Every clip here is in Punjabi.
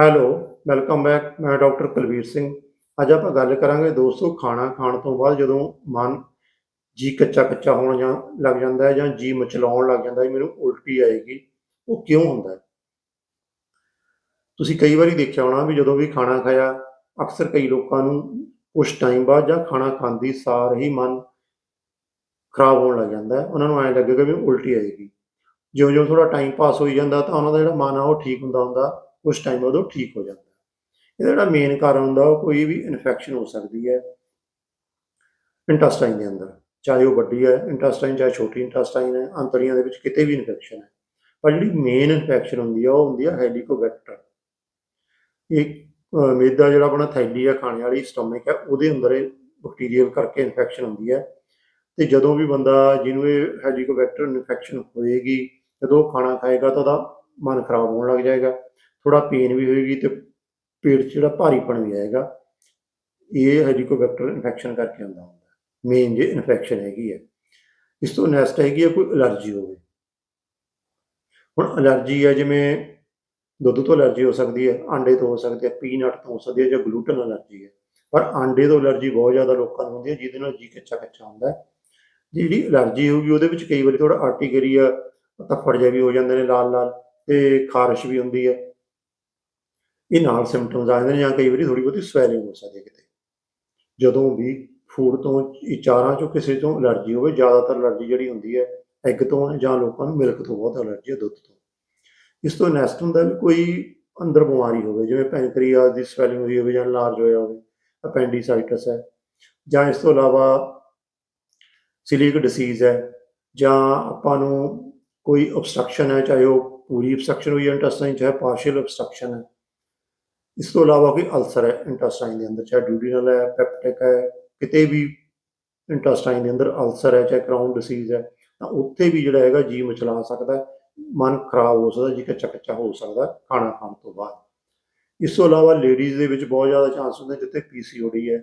ਹੈਲੋ, ਵੈਲਕਮ ਬੈਕ, ਮੈਂ ਡਾਕਟਰ ਕੁਲਵੀਰ ਸਿੰਘ। ਅੱਜ ਆਪਾਂ ਗੱਲ ਕਰਾਂਗੇ ਦੋਸਤੋ ਖਾਣਾ ਖਾਣ ਤੋਂ ਬਾਅਦ ਜਦੋਂ ਮਨ ਜੀ ਕੱਚਾ ਕੱਚਾ ਹੋਣ ਜਾਂ ਲੱਗ ਜਾਂਦਾ ਹੈ ਜਾਂ ਜੀ ਮਚਲਾਉਣ ਲੱਗ ਜਾਂਦਾ ਹੈ, ਮੈਨੂੰ ਉਲਟੀ ਆਏਗੀ, ਉਹ ਕਿਉਂ ਹੁੰਦਾ ਹੈ? ਤੁਸੀਂ ਕਈ ਵਾਰੀ ਦੇਖਿਆ ਹੋਣਾ ਵੀ ਜਦੋਂ ਵੀ ਖਾਣਾ ਖਾਇਆ, ਅਕਸਰ ਕਈ ਲੋਕਾਂ ਨੂੰ ਕੁਝ ਟਾਈਮ ਬਾਅਦ ਜਾਂ ਖਾਣਾ ਖਾਂਦੀ ਸਾਰ ਹੀ ਮਨ ਖਰਾਬ ਹੋਣ ਲੱਗ ਜਾਂਦਾ ਹੈ। ਉਹਨਾਂ ਨੂੰ ਐਂ ਲੱਗੇਗਾ ਵੀ ਉਲਟੀ ਆਏਗੀ। ਜਿਉਂ-ਜਿਉਂ ਥੋੜਾ ਟਾਈਮ ਪਾਸ ਹੋਈ ਜਾਂਦਾ ਤਾਂ ਉਹਨਾਂ ਦਾ ਜਿਹੜਾ ਮਨ ਆ ਉਹ ਠੀਕ ਹੁੰਦਾ ਹੁੰਦਾ। ਉਸ ਟਾਈਮ ਉਦੋਂ ਠੀਕ ਹੋ ਜਾਂਦਾ। ਇਹਦਾ ਜਿਹੜਾ ਮੇਨ ਕਾਰਨ ਹੁੰਦਾ ਉਹ ਕੋਈ ਵੀ ਇਨਫੈਕਸ਼ਨ ਹੋ ਸਕਦੀ ਹੈ ਇੰਟੈਸਟਾਈਨ ਦੇ ਅੰਦਰ। ਚਾਹੇ ਉਹ ਵੱਡੀ ਹੈ ਇੰਟੈਸਟਾਈਨ ਚਾਹੇ ਛੋਟੀ ਇੰਟੈਸਟਾਈਨ ਹੈ ਅੰਤਰੀਆਂ ਦੇ ਵਿੱਚ ਕਿਤੇ ਵੀ ਇਨਫੈਕਸ਼ਨ ਹੈ। ਪਰ ਜਿਹੜੀ ਮੇਨ ਇਨਫੈਕਸ਼ਨ ਹੁੰਦੀ ਆ ਉਹ ਹੁੰਦੀ ਆ ਹੈਲੀਕੋਬੈਕਟਰ ਇਹ ਅਹ, ਮੈਦਾ ਜਿਹੜਾ ਆਪਣਾ ਥੈਲੀ ਆ ਖਾਣੇ ਵਾਲੀ ਸਟਮਕ ਹੈ ਉਹਦੇ ਅੰਦਰ ਇਹ ਬੈਕਟੀਰੀਅਲ ਕਰਕੇ ਇਨਫੈਕਸ਼ਨ ਹੁੰਦੀ ਹੈ। ਤੇ ਜਦੋਂ ਵੀ ਬੰਦਾ ਜਿਹਨੂੰ ਇਹ ਹੈਲੀਕੋਬੈਕਟਰ ਇਨਫੈਕਸ਼ਨ ਹੋਏਗੀ ਜਦੋਂ ਉਹ ਖਾਣਾ ਖਾਏਗਾ ਤਾਂ ਉਹਦਾ ਮਨ ਖਰਾਬ ਹੋਣ ਲੱਗ ਜਾਏਗਾ। ਥੋੜਾ ਪੇਨ ਵੀ ਹੋਏਗੀ ਤੇ ਪੇਟ 'ਚ ਜਿਹੜਾ ਭਾਰੀਪਣ ਵੀ ਆਏਗਾ, ਇਹ ਹੈਲੀਕੋਬੈਕਟਰ ਇਨਫੈਕਸ਼ਨ ਕਰਕੇ ਆਉਂਦਾ ਹੁੰਦਾ। ਮੇਨ ਜੇ ਇਨਫੈਕਸ਼ਨ ਹੈਗੀ ਹੈ। ਇਸ ਤੋਂ ਨੈਕਸਟ ਹੈਗੀ ਹੈ, ਕੋਈ ਅਲਰਜੀ ਹੋਵੇ। ਹੁਣ ਅਲਰਜੀ ਹੈ ਜਿਵੇਂ ਦੁੱਧ ਤੋਂ ਅਲਰਜੀ ਹੋ ਸਕਦੀ ਹੈ, ਆਂਡੇ ਤੋਂ ਹੋ ਸਕਦੀ ਹੈ ਪੀਨਟ ਤੋਂ ਹੋ ਸਕਦੀ ਹੈ ਜਾਂ ਗਲੂਟਨ ਅਲਰਜੀ ਹੈ। ਪਰ ਆਂਡੇ ਤੋਂ ਅਲਰਜੀ ਬਹੁਤ ਜ਼ਿਆਦਾ ਲੋਕਾਂ ਨੂੰ ਹੁੰਦੀ ਹੈ, ਜਿਹਦੇ ਨਾਲ ਜੀ ਕੱਚਾ ਕੱਚਾ ਹੁੰਦਾ ਹੈ। ਜਿਹੜੀ ਅਲਰਜੀ ਹੋਊਗੀ, ਉਹਦੇ ਵਿੱਚ ਕਈ ਵਾਰੀ ਥੋੜਾ ਆਰਟੀਕੇਰੀਆ ਧੱਫੜ ਜਿਹਾ ਵੀ ਹੋ ਜਾਂਦੇ ਨੇ ਲਾਲ ਲਾਲ ਤੇ ਖਾਰਸ਼ ਵੀ ਹੁੰਦੀ ਹੈ। ਇਹ ਨਾਲ ਸਿੰਪਟਮਸ ਆ ਜਾਂਦੇ ਨੇ ਜਾਂ ਕਈ ਵਾਰੀ ਥੋੜੀ ਬਹੁਤੀ ਸਵੈਲਿੰਗ ਹੋ ਸਕਦੀ ਹੈ ਕਿਤੇ। ਜਦੋਂ ਵੀ ਫੂਡ ਤੋਂ ਇਹ ਚਾਰਾਂ ਚੋਂ ਕਿਸੇ ਤੋਂ ਅਲਰਜੀ ਹੋਵੇ, ਜ਼ਿਆਦਾਤਰ ਅਲਰਜੀ ਜਿਹੜੀ ਹੁੰਦੀ ਹੈ ਐਗ ਤੋਂ ਜਾਂ ਲੋਕਾਂ ਨੂੰ ਮਿਲਕ ਤੋਂ ਬਹੁਤ ਅਲਰਜੀ ਹੈ ਦੁੱਧ ਤੋਂ। ਇਸ ਤੋਂ ਨੈਸਟ ਹੁੰਦਾ ਵੀ ਕੋਈ ਅੰਦਰ ਬਿਮਾਰੀ ਹੋਵੇ, ਜਿਵੇਂ ਪੈਨਕ੍ਰੀਆਸ ਦੀ ਸਵੈਲਿੰਗ ਹੋਈ ਹੋਵੇ ਜਾਂ ਲਾਰਜ ਹੋਇਆ ਹੋਵੇ ਅਪੈਂਡੀਸਾਈਟਸ ਹੈ। ਜਾਂ ਇਸ ਤੋਂ ਇਲਾਵਾ ਸਿਲੀਕ ਡਿਸੀਜ਼ ਹੈ, ਜਾਂ ਆਪਾਂ ਨੂੰ ਕੋਈ obstruction ਹੈ, ਚਾਹੇ ਉਹ ਪੂਰੀ obstruction ਹੋਈ ਹੈ ਇੰਟੈਸਟਾਈਨ ਚਾਹੇ ਪਾਰਸ਼ੀਅਲ obstruction ਹੈ। ਇਸ ਤੋਂ ਇਲਾਵਾ ਕੋਈ ਅਲਸਰ ਹੈ ਇੰਟੈਸਟਾਈਨ ਦੇ ਅੰਦਰ, ਚਾਹੇ ਡਿਊਡੀਨਲ ਹੈ, ਪੈਪਟਿਕ ਹੈ, ਕਿਤੇ ਵੀ ਇੰਟੈਸਟਾਈਨ ਦੇ ਅੰਦਰ ਅਲਸਰ ਹੈ, ਚਾਹੇ ਕਰਾਊਨ ਡਿਸੀਜ਼ ਹੈ, ਤਾਂ ਉੱਥੇ ਵੀ ਜਿਹੜਾ ਹੈਗਾ ਜੀ ਮਚਲਾ ਸਕਦਾ ਹੈ, ਮਨ ਖਰਾਬ ਹੋ ਸਕਦਾ ਜੀ ਕੱਚਾ ਕੱਚਾ ਹੋ ਸਕਦਾ, ਖਾਣਾ ਖਾਣ ਤੋਂ ਬਾਅਦ। ਇਸ ਤੋਂ ਇਲਾਵਾ ਲੇਡੀਜ਼ ਦੇ ਵਿੱਚ ਬਹੁਤ ਜ਼ਿਆਦਾ ਚਾਂਸ ਹੁੰਦੇ ਜਿੱਥੇ ਪੀਸੀਓਡੀ ਹੈ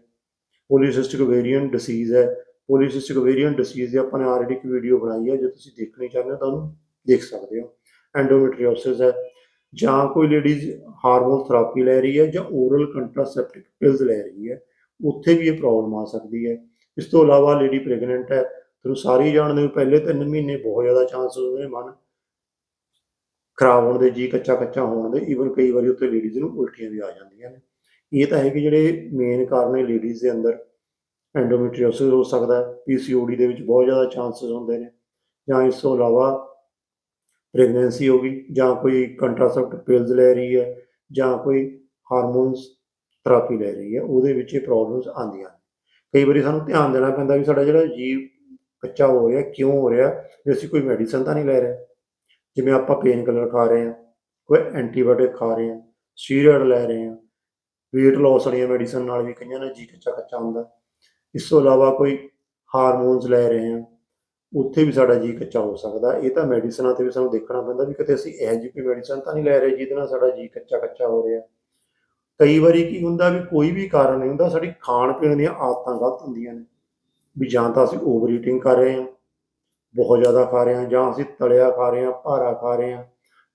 ਪੋਲੀਸਿਸਟਿਕ ਓਵੇਰੀਅਨ ਡਿਸੀਜ਼ ਹੈ ਪੋਲੀਸਿਸਟਿਕ ਓਵੇਰੀਅਨ ਡਿਸੀਜ਼ ਦੀ ਆਪਾਂ ਨੇ ਆਲਰੇਡੀ ਇੱਕ ਵੀਡੀਓ ਬਣਾਈ ਹੈ, ਜੇ ਤੁਸੀਂ ਦੇਖਣੀ ਚਾਹੁੰਦੇ ਹੋ ਤਾਂ ਉਹਨੂੰ ਦੇਖ ਸਕਦੇ ਹੋ। ਐਂਡੋਮੈਟਰੀਓਸਿਸ ਹੈ ਜਾਂ ਕੋਈ ਲੇਡੀਜ਼ ਹਾਰਮੋਨ ਥੈਰੇਪੀ ਲੈ ਰਹੀ ਹੈ ਜਾਂ ਓਰਲ ਕੰਟਰਾਸੈਪਟਿਵ ਪਿਲਸ ਲੈ ਰਹੀ ਹੈ, ਉੱਥੇ ਵੀ ਇਹ ਪ੍ਰੋਬਲਮ ਆ ਸਕਦੀ ਹੈ। ਇਸ ਤੋਂ ਇਲਾਵਾ ਲੇਡੀ ਪ੍ਰੈਗਨੈਂਟ ਹੈ, ਤੁਹਾਨੂੰ ਸਾਰੇ ਜਾਣਦੇ ਹੋ, ਪਹਿਲੇ 3 ਮਹੀਨੇ ਬਹੁਤ ਜ਼ਿਆਦਾ ਚਾਂਸ ਹੁੰਦੇ ਨੇ ਮਨ ਖਰਾਬ ਹੋਣ ਦੇ, ਜੀ ਕੱਚਾ ਕੱਚਾ ਹੋਣ ਦੇ ਈਵਨ ਕਈ ਵਾਰੀ ਉੱਥੇ ਲੇਡੀਜ਼ ਨੂੰ ਉਲਟੀਆਂ ਵੀ ਆ ਜਾਂਦੀਆਂ ਨੇ। ਇਹ ਤਾਂ ਹੈ ਕਿ ਜਿਹੜੇ ਮੇਨ ਕਾਰਨ ਹੈ ਲੇਡੀਜ਼ ਦੇ ਅੰਦਰ ਐਂਡੋਮੈਟਰੀਓਸਿਸ ਹੋ ਸਕਦਾ ਹੈ ਪੀਸੀਓਡੀ ਦੇ ਵਿੱਚ ਬਹੁਤ ਜ਼ਿਆਦਾ ਚਾਂਸਸ ਹੁੰਦੇ ਨੇ। ਜਾਂ ਇਸ ਤੋਂ ਇਲਾਵਾ ਪ੍ਰੈਗਨੈਂਸੀ ਹੋ ਗਈ, ਜਾਂ ਕੋਈ ਕੰਟਰਾਸੈਪਟ ਪਿਲਸ ਲੈ ਰਹੀ ਹੈ, ਜਾਂ ਕੋਈ ਹਾਰਮੋਨਸ ਥੈਰਾਪੀ ਲੈ ਰਹੀ ਹੈ, ਉਹਦੇ ਵਿੱਚ ਇਹ ਪ੍ਰੋਬਲਮਸ ਆਉਂਦੀਆਂ। ਨੇ ਕਈ ਵਾਰੀ ਸਾਨੂੰ ਧਿਆਨ ਦੇਣਾ ਪੈਂਦਾ ਵੀ ਸਾਡਾ ਜਿਹੜਾ ਜੀਵ ਕੱਚਾ ਹੋ ਰਿਹਾ, ਕਿਉਂ ਹੋ ਰਿਹਾ, ਵੀ ਅਸੀਂ ਕੋਈ ਮੈਡੀਸਨ ਤਾਂ ਨਹੀਂ ਲੈ ਰਹੇ। ਜਿਵੇਂ ਆਪਾਂ ਪੇਨ ਕਿਲਰ ਖਾ ਰਹੇ ਹਾਂ, ਕੋਈ ਐਂਟੀਬਾਇਓਟਿਕ ਖਾ ਰਹੇ ਹਾਂ ਸਟੀਰੋਇਡ ਲੈ ਰਹੇ ਹਾਂ, weight loss ਵਾਲੀਆਂ ਮੈਡੀਸਨ ਨਾਲ ਵੀ ਕਈਆਂ ਦਾ ਜੀ ਕੱਚਾ ਕੱਚਾ ਹੁੰਦਾ। ਇਸ ਤੋਂ ਇਲਾਵਾ ਕੋਈ ਹਾਰਮੋਨਸ ਲੈ ਰਹੇ ਹਾਂ ਉੱਥੇ ਵੀ ਸਾਡਾ ਜੀ ਕੱਚਾ ਹੋ ਸਕਦਾ। ਇਹ ਤਾਂ ਮੈਡੀਸਨਾਂ ਤੇ ਵੀ ਸਾਨੂੰ ਦੇਖਣਾ ਪੈਂਦਾ ਵੀ ਕਿਤੇ ਅਸੀਂ ਇਹੋ ਜਿਹੀ ਕੋਈ ਮੈਡੀਸਨ ਤਾਂ ਨਹੀਂ ਲੈ ਰਹੇ ਜਿਹਦੇ ਨਾਲ ਸਾਡਾ ਜੀ ਕੱਚਾ ਕੱਚਾ ਹੋ ਰਿਹਾ। ਕਈ ਵਾਰੀ ਕੀ ਹੁੰਦਾ ਵੀ ਕੋਈ ਵੀ ਕਾਰਨ ਨਹੀਂ ਹੁੰਦਾ, ਸਾਡੀ ਖਾਣ ਪੀਣ ਦੀਆਂ ਆਦਤਾਂ ਗਲਤ ਹੁੰਦੀਆਂ ਨੇ। ਵੀ ਜਾਂ ਤਾਂ ਅਸੀਂ ਓਵਰ ਈਟਿੰਗ ਕਰ ਰਹੇ ਹਾਂ, ਬਹੁਤ ਜ਼ਿਆਦਾ ਖਾ ਰਹੇ ਹਾਂ, ਜਾਂ ਅਸੀਂ ਤਲਿਆ ਖਾ ਰਹੇ ਹਾਂ, ਭਾਰਾ ਖਾ ਰਹੇ ਹਾਂ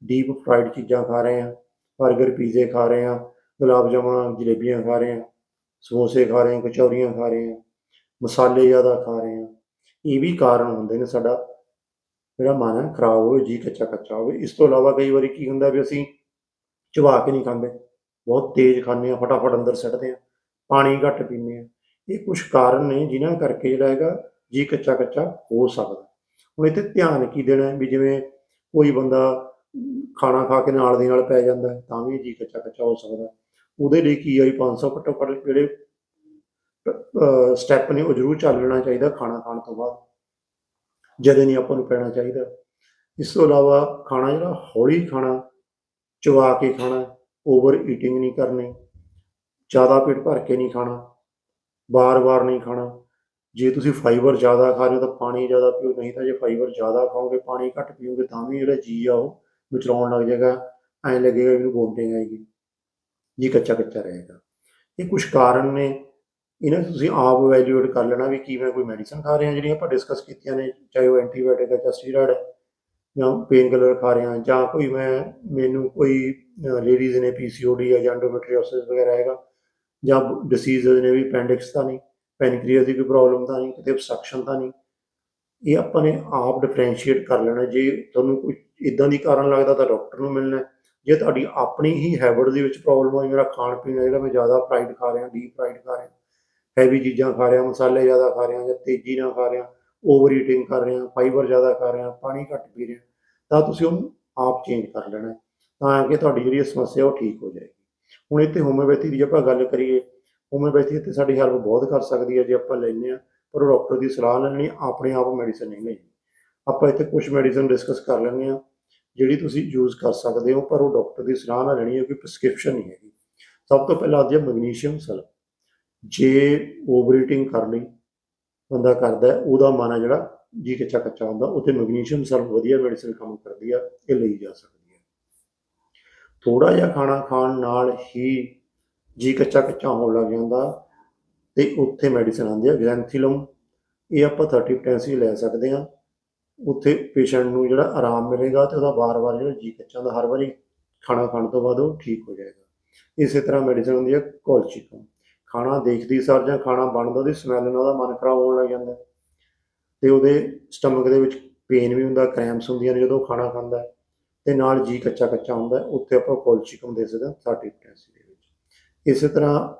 ਡੀਪ ਫਰਾਈਡ ਚੀਜ਼ਾਂ ਖਾ ਰਹੇ ਹਾਂ 버ਗਰ ਪੀਜ਼ੇ ਖਾ ਰਹੇ ਹਾਂ, ਗੁਲਾਬ ਜਾਮੁਨ ਜਲੇਬੀਆਂ ਖਾ ਰਹੇ ਹਾਂ, ਸਮੋਸੇ ਖਾ ਰਹੇ ਹਾਂ, ਕਚੌਰੀਆਂ ਖਾ ਰਹੇ ਹਾਂ, ਮਸਾਲੇ ਜ਼ਿਆਦਾ ਖਾ ਰਹੇ ਹਾਂ। ਇਹ ਵੀ ਕਾਰਨ ਹੁੰਦੇ ਨੇ ਸਾਡਾ। ਜਿਹੜਾ ਮਨ ਹੈ, ਖਰਾਬ ਹੋਵੇ, ਜੀ ਕੱਚਾ ਕੱਚਾ ਹੋਵੇ। ਇਸ ਤੋਂ ਇਲਾਵਾ ਕਈ ਵਾਰੀ ਕੀ ਹੁੰਦਾ ਵੀ ਅਸੀਂ ਚਬਾ ਕੇ ਨਹੀਂ ਖਾਂਦੇ। ਬਹੁਤ ਤੇਜ਼ ਖਾਂਦੇ ਆ ਫਟਾਫਟ ਅੰਦਰ ਸੱਟਦੇ ਆ ਪਾਣੀ ਘੱਟ ਪੀਂਦੇ ਆ ਇਹ ਕੁਝ ਕਾਰਨ ਨੇ ਜਿਨ੍ਹਾਂ ਕਰਕੇ ਜਿਹੜਾ ਹੈਗਾ ਜੀ ਕੱਚਾ ਕੱਚਾ ਹੋ ਸਕਦਾ। ਹੁਣ ਇੱਥੇ ਧਿਆਨ ਕੀ ਦੇਣਾ ਹੈ ਵੀ ਜਿਵੇਂ ਕੋਈ ਬੰਦਾ ਖਾਣਾ ਖਾ ਕੇ ਨਾਲ ਦੀ ਨਾਲ ਪੈ ਜਾਂਦਾ ਤਾਂ ਵੀ ਜੀ ਕੱਚਾ ਕੱਚਾ ਹੋ ਸਕਦਾ। ਉਹਦੇ ਲਈ ਕੀ ਆ ਵੀ 500 ਘੱਟੋ ਘੱਟ ਜਿਹੜੇ ਸਟੈਪ ਨੇ ਉਹ ਜ਼ਰੂਰ ਚੱਲ ਲੈਣਾ ਚਾਹੀਦਾ ਖਾਣਾ ਖਾਣ ਤੋਂ ਬਾਅਦ। ਜਦੇ ਨਹੀਂ ਆਪਾਂ ਨੂੰ ਪੈਣਾ ਚਾਹੀਦਾ। ਇਸ ਤੋਂ ਇਲਾਵਾ ਖਾਣਾ ਜਿਹੜਾ ਹੌਲੀ ਖਾਣਾ, ਚਵਾ ਕੇ ਖਾਣਾ ਓਵਰ ਈਟਿੰਗ ਨਹੀਂ ਕਰਨੀ, ਜ਼ਿਆਦਾ ਪੇਟ ਭਰ ਕੇ ਨਹੀਂ ਖਾਣਾ, ਬਾਰ-ਬਾਰ ਨਹੀਂ ਖਾਣਾ। ਜੇ ਤੁਸੀਂ ਫਾਈਬਰ ਜ਼ਿਆਦਾ ਖਾ ਰਹੇ ਹੋ ਤਾਂ ਪਾਣੀ ਜ਼ਿਆਦਾ ਪੀਓ, ਨਹੀਂ ਤਾਂ ਜੇ ਫਾਈਬਰ ਜ਼ਿਆਦਾ ਖਾਓਗੇ, ਪਾਣੀ ਘੱਟ ਪੀਓਗੇ, ਤਾਂ ਵੀ ਜਿਹੜਾ ਜੀ ਆ ਉਹ ਵਿਚਲਾਉਣ ਲੱਗ ਜਾਏਗਾ। ਐਂ ਲੱਗੇਗਾ ਇਹਨੂੰ ਵੋਮਟਿੰਗ ਆਏਗੀ। ਜੀ ਕੱਚਾ ਕੱਚਾ ਰਹੇਗਾ। ਇਹ ਕੁਝ ਕਾਰਨ ਨੇ। ਇਹਨਾਂ ਨੂੰ ਤੁਸੀਂ ਆਪ ਵੈਲਿਊਏਟ ਕਰ ਲੈਣਾ ਵੀ ਕੀ ਮੈਂ ਕੋਈ ਮੈਡੀਸਨ ਖਾ ਰਿਹਾ ਜਿਹੜੀਆਂ ਆਪਾਂ ਡਿਸਕਸ ਕੀਤੀਆਂ ਨੇ, ਚਾਹੇ ਉਹ ਐਂਟੀਬਾਇਓਟਿਕ ਹੈ ਜਾਂ ਸਟੀਰੋਇਡ ਹੈ, ਜਾਂ ਪੇਨ ਕਿਲਰ ਖਾ ਰਿਹਾ ਜਾਂ ਕੋਈ ਮੈਂ, ਮੈਨੂੰ ਕੋਈ ਲੇਡੀਜ਼ ਨੇ ਪੀਸੀਓਡੀ ਜਾਂ ਐਂਡੋਮੈਟ੍ਰੀਓਸਿਸ ਵਗੈਰਾ ਹੈਗਾ, ਜਾਂ ਡਿਸੀਜ਼ ਨੇ ਵੀ ਪੈਂਡਿਕਸ ਤਾਂ ਨਹੀਂ ਪੈਨਕ੍ਰੀਅਸ ਦੀ ਕੋਈ ਪ੍ਰੋਬਲਮ ਤਾਂ ਨਹੀਂ, ਕਿਤੇ obstruction ਤਾਂ ਨਹੀਂ, ਇਹ ਆਪਾਂ ਨੇ ਆਪ ਡਿਫਰੈਂਸ਼ੀਏਟ ਕਰ ਲੈਣਾ ਜੇ ਤੁਹਾਨੂੰ ਕੋਈ ਇਦਾਂ ਦੀ ਕਾਰਨ ਲੱਗਦਾ ਤਾਂ ਡਾਕਟਰ ਨੂੰ ਮਿਲਣਾ ਜੇ ਤੁਹਾਡੀ ਆਪਣੀ ਹੀ ਹੈਬਿਟ ਦੇ ਵਿੱਚ ਪ੍ਰੋਬਲਮ ਹੈ ਮੇਰਾ ਖਾਣ ਪੀਣ ਹੈ ਜਿਹੜਾ ਮੈਂ ਜ਼ਿਆਦਾ ਫਰਾਈਡ ਖਾ ਰਿਹਾ ਡੀਪ ਫਰਾਈਡ ਖਾ ਰਿਹਾ ਹੈਵੀ ਚੀਜ਼ਾਂ ਖਾ ਰਿਹਾ, ਮਸਾਲੇ ਜ਼ਿਆਦਾ ਖਾ ਰਿਹਾ, ਜਾਂ ਤੇਜ਼ੀ ਨਾਲ ਖਾ ਰਿਹਾ ਓਵਰ ਈਟਿੰਗ ਕਰ ਰਿਹਾ ਫਾਈਬਰ ਜ਼ਿਆਦਾ ਖਾ ਰਿਹਾ, ਪਾਣੀ ਘੱਟ ਪੀ ਰਿਹਾ, ਤਾਂ ਤੁਸੀਂ ਉਹਨੂੰ ਆਪ ਚੇਂਜ ਕਰ ਲੈਣਾ ਤਾਂ ਕਿ ਤੁਹਾਡੀ ਜਿਹੜੀ ਸਮੱਸਿਆ ਉਹ ਠੀਕ ਹੋ ਜਾਏਗੀ। ਹੁਣ ਇੱਥੇ ਹੋਮਿਓਪੈਥੀ ਦੀ ਜੇ ਆਪਾਂ ਗੱਲ ਕਰੀਏ ਹੋਮਿਓਪੈਥੀ ਇੱਥੇ ਸਾਡੀ ਹੈਲਪ ਬਹੁਤ ਕਰ ਸਕਦੀ ਹੈ ਜੇ ਆਪਾਂ ਲੈਂਦੇ ਹਾਂ, ਪਰ ਉਹ ਡਾਕਟਰ ਦੀ ਸਲਾਹ ਲੈਣੀ ਆਪਣੇ ਆਪ ਮੈਡੀਸਨ ਨਹੀਂ ਲੈਣੀ ਆਪਾਂ ਇੱਥੇ ਕੁਝ ਮੈਡੀਸਨ ਡਿਸਕਸ ਕਰ ਲੈਂਦੇ ਹਾਂ, ਜਿਹੜੀ ਤੁਸੀਂ ਯੂਜ਼ ਕਰ ਸਕਦੇ ਹੋ, ਪਰ ਉਹ ਡਾਕਟਰ ਦੀ ਸਲਾਹ ਨਾਲ ਲੈਣੀ ਹੈ ਕਿ ਪ੍ਰਸਕ੍ਰਿਪਸ਼ਨ ਨਹੀਂ ਹੈਗੀ। ਸਭ ਤੋਂ ਪਹਿਲਾਂ ਆਉਂਦੀ ਹੈ ਮੈਗਨੀਸ਼ੀਅਮ ਸਲਫ ਜੇ ਓਵਰ ਈਟਿੰਗ ਕਰ ਲਈ, ਬੰਦਾ ਕਰਦਾ ਉਹਦਾ ਮਨ ਆ ਜਿਹੜਾ ਜੀ ਕੱਚਾ ਕੱਚਾ ਹੁੰਦਾ, ਉੱਥੇ ਮੈਗਨੀਸ਼ੀਅਮ ਸਲਫ ਵਧੀਆ ਮੈਡੀਸਨ ਕੰਮ ਕਰਦੀ ਆ, ਇਹ ਲਈ ਜਾ ਸਕਦੀ ਹੈ ਥੋੜਾ ਜਿਹਾ ਖਾਣਾ ਖਾਣ ਨਾਲ ਹੀ ਜੀ ਕੱਚਾ ਕੱਚਾ ਹੋਣ ਲੱਗ ਜਾਂਦਾ ਤੇ ਉੱਥੇ ਮੈਡੀਸਨ ਆਉਂਦੀ ਆ ਗ੍ਰੈਂਥੀਲਮ ਇਹ ਆਪਾਂ 30 ਪੋਟੈਂਸੀ ਲੈ ਸਕਦੇ ਹਾਂ ਉੱਥੇ ਪੇਸ਼ੈਂਟ ਨੂੰ ਜਿਹੜਾ ਆਰਾਮ ਮਿਲੇਗਾ ਤੇ ਉਹਦਾ ਵਾਰ-ਵਾਰ ਜਿਹੜਾ ਜੀ ਕੱਚਾ ਹੁੰਦਾ, ਹਰ ਵਾਰੀ ਖਾਣਾ ਖਾਣ ਤੋਂ ਬਾਅਦ ਉਹ ਠੀਕ ਹੋ ਜਾਏਗਾ। ਇਸੇ ਤਰ੍ਹਾਂ ਮੈਡੀਸਨ ਹੁੰਦੀ ਆ, ਕੋਲਚਿਕਮ। ਖਾਣਾ ਦੇਖਦੀ ਸਾਰ ਜਾਂ ਖਾਣਾ ਬਣਦਾ ਉਹਦੀ ਸਮੈਲ ਨਾਲ ਉਹਦਾ ਮਨ ਖਰਾਬ ਹੋਣ ਲੱਗ ਜਾਂਦਾ। ਤੇ ਉਹਦੇ ਸਟਮਕ ਦੇ ਵਿੱਚ ਪੇਨ ਵੀ ਹੁੰਦਾ ਕ੍ਰੈਮਸ ਹੁੰਦੀਆਂ ਨੇ ਜਦੋਂ ਖਾਣਾ ਖਾਂਦਾ ਹੈ। ਤੇ ਨਾਲ ਜੀ ਕੱਚਾ ਕੱਚਾ ਹੁੰਦਾ ਹੈ, ਉੱਥੇ ਆਪਾਂ ਕੋਲਚਿਕਮ ਦੇ ਸਕਦੇ ਹਾਂ 30 ਪੋਟੈਂਸੀ ਦੇ ਵਿੱਚ। ਇਸੇ ਤਰ੍ਹਾਂ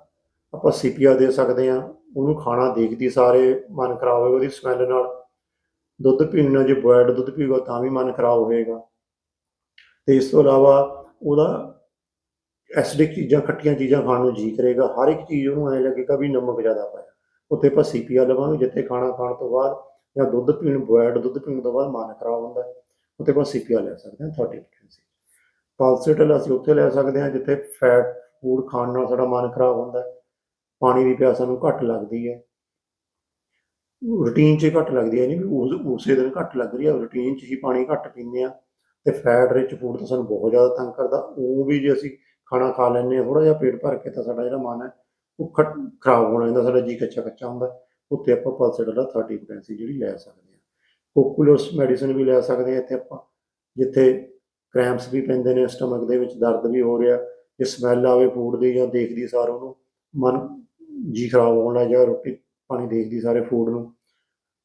ਆਪਾਂ ਸੀਪੀਆ ਦੇ ਸਕਦੇ ਹਾਂ ਉਹਨੂੰ ਖਾਣਾ ਦੇਖਦੀ ਸਾਰੇ ਮਨ ਖਰਾਬ ਹੋਵੇ ਉਹਦੀ ਸਮੈਲ ਨਾਲ। ਦੁੱਧ ਪੀਣ ਨਾਲ ਜੇ ਬੋਇਲਡ ਦੁੱਧ ਪੀਊਗਾ ਤਾਂ ਵੀ ਮਨ ਖਰਾਬ ਹੋਏਗਾ। ਤੇ ਇਸ ਤੋਂ ਇਲਾਵਾ ਉਹਦਾ ਐਸਿਡਿਕ ਚੀਜ਼ਾਂ, ਖੱਟੀਆਂ ਚੀਜ਼ਾਂ ਖਾਣ ਨੂੰ ਜੀ ਕਰੇਗਾ। ਹਰ ਇੱਕ ਚੀਜ਼ ਉਹਨੂੰ ਐਂ ਲੱਗੇਗਾ ਵੀ ਨਮਕ ਜ਼ਿਆਦਾ ਪਾਇਆ। ਉੱਥੇ ਆਪਾਂ ਸੀਪੀਆ ਲਵਾਂਗੇ, ਜਿੱਥੇ ਖਾਣਾ ਖਾਣ ਤੋਂ ਬਾਅਦ ਜਾਂ ਦੁੱਧ ਪੀਣ, ਬੋਇਲਡ ਦੁੱਧ ਪੀਣ ਤੋਂ ਬਾਅਦ ਮਨ ਖਰਾਬ ਹੁੰਦਾ ਉੱਥੇ ਆਪਾਂ ਸੀਪੀਆ ਲੈ ਸਕਦੇ ਹਾਂ 30 ਪੋਟੈਂਸੀ ਪਲਸੇਟਲ ਅਸੀਂ ਉੱਥੇ ਲੈ ਸਕਦੇ ਹਾਂ, ਜਿੱਥੇ ਫੈਟ ਫੂਡ ਖਾਣ ਨਾਲ ਸਾਡਾ ਮਨ ਖਰਾਬ ਹੁੰਦਾ ਪਾਣੀ ਦੀ ਪਿਆਸ ਸਾਨੂੰ ਘੱਟ ਲੱਗਦੀ ਹੈ। ਰੂਟੀਨ 'ਚ ਘੱਟ ਲੱਗਦੀ ਹੈ ਨਹੀਂ ਵੀ ਉਸ, ਉਸੇ ਦਿਨ ਘੱਟ ਲੱਗ ਰਹੀ ਹੈ। ਰੂਟੀਨ 'ਚ ਹੀ ਪਾਣੀ ਘੱਟ ਪੀਂਦੇ ਆ ਤੇ ਫੈਟ ਰਿਚ ਫੂਡ ਤਾਂ ਸਾਨੂੰ ਬਹੁਤ ਜ਼ਿਆਦਾ ਤੰਗ ਕਰਦਾ। ਉਹ ਵੀ ਜੇ ਅਸੀਂ ਖਾਣਾ ਖਾ ਲੈਂਦੇ ਹਾਂ ਥੋੜਾ ਜਿਹਾ ਪੇਟ ਭਰ ਕੇ ਤਾਂ ਸਾਡਾ ਜਿਹੜਾ ਮਨ ਹੈ, ਉਹ ਖਰਾਬ ਹੋਣਾ ਜਾਂਦਾ ਸਾਡਾ ਜੀ ਕੱਚਾ ਕੱਚਾ ਹੁੰਦਾ ਉੱਤੇ ਆਪਾਂ ਪਲਸੇਟਲ ਦਾ 30 ਪੋਟੈਂਸੀ ਜਿਹੜੀ ਲੈ ਸਕਦੇ ਹਾਂ। ਕੋਕੂਲਸ ਮੈਡੀਸਨ ਵੀ ਲੈ ਸਕਦੇ ਹਾਂ ਇੱਥੇ ਆਪਾਂ, ਜਿੱਥੇ ਕ੍ਰੈਂਪਸ ਵੀ ਪੈਂਦੇ ਨੇ ਸਟਮਕ ਦੇ ਵਿੱਚ ਦਰਦ ਵੀ ਹੋ ਰਿਹਾ, ਜੇ ਸਮੈਲ ਆਵੇ ਫੂਡ ਦੀ ਜਾਂ ਦੇਖਦੀ ਸਾਰ ਉਹਨੂੰ, ਮਨ ਜੀ ਖਰਾਬ ਹੋਣ ਲੱਗ ਜਾਏਗਾ ਰੋਟੀ ਪਾਣੀ ਦੇਖਦੀ ਸਾਰੇ ਫੂਡ ਨੂੰ,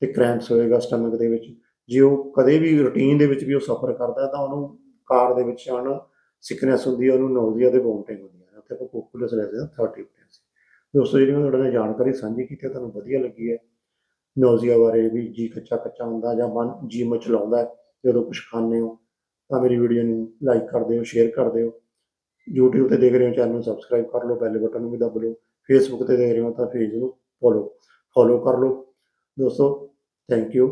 ਤੇ ਕ੍ਰੈਂਪਸ ਹੋਏਗਾ ਸਟਮਕ ਦੇ ਵਿੱਚ। ਜੇ ਉਹ ਕਦੇ ਵੀ ਰੂਟੀਨ ਦੇ ਵਿੱਚ ਵੀ ਉਹ ਸਫਰ ਕਰਦਾ ਤਾਂ ਉਹਨੂੰ ਕਾਰ ਦੇ ਵਿੱਚ ਆਣ ਸਿਕਨੈਸ ਹੁੰਦੀ ਹੈ ਉਹਨੂੰ ਨੌਜ਼ੀਆ ਤੇ ਵੋਮਟਿੰਗ ਹੁੰਦੀ ਹੈ ਉੱਥੇ ਆਪਾਂ ਕੋਕੂਲਸ ਲੈ ਹਾਂ 30 ਪੋਟੈਂਸੀ ਦੋਸਤੋ ਜਿਹੜੀ ਮੈਂ ਤੁਹਾਡੇ ਨਾਲ ਜਾਣਕਾਰੀ ਸਾਂਝੀ ਕੀਤੀ ਹੈ ਤੁਹਾਨੂੰ ਵਧੀਆ ਲੱਗੀ ਹੈ ਨੋਜ਼ੀਆ ਬਾਰੇ ਵੀ ਜੀ ਕੱਚਾ ਕੱਚਾ ਹੁੰਦਾ ਜਾਂ ਮਨ ਜੀ ਮਚਲਾਉਂਦਾ ਜਦੋਂ ਕੁਝ ਖਾਂਦੇ ਹੋ, ਤਾਂ ਮੇਰੀ ਵੀਡੀਓ ਨੂੰ ਲਾਈਕ ਕਰ ਦਿਓ ਸ਼ੇਅਰ ਕਰ ਦਿਓ। YouTube ਤੇ ਦੇਖ ਰਹੇ ਹੋ ਚੈਨਲ ਨੂੰ ਸਬਸਕ੍ਰਾਈਬ ਕਰ ਲਓ ਬੈਲ ਬਟਨ ਨੂੰ ਵੀ ਦਬ ਲਓ। ਫੇਸਬੁੱਕ ਤੇ ਦੇਖ ਰਹੇ ਹੋ ਤਾਂ ਪੇਜ ਨੂੰ ਫੋਲੋ ਫੋਲੋ ਕਰ ਲਓ। ਦੋਸਤੋ ਥੈਂਕ ਯੂ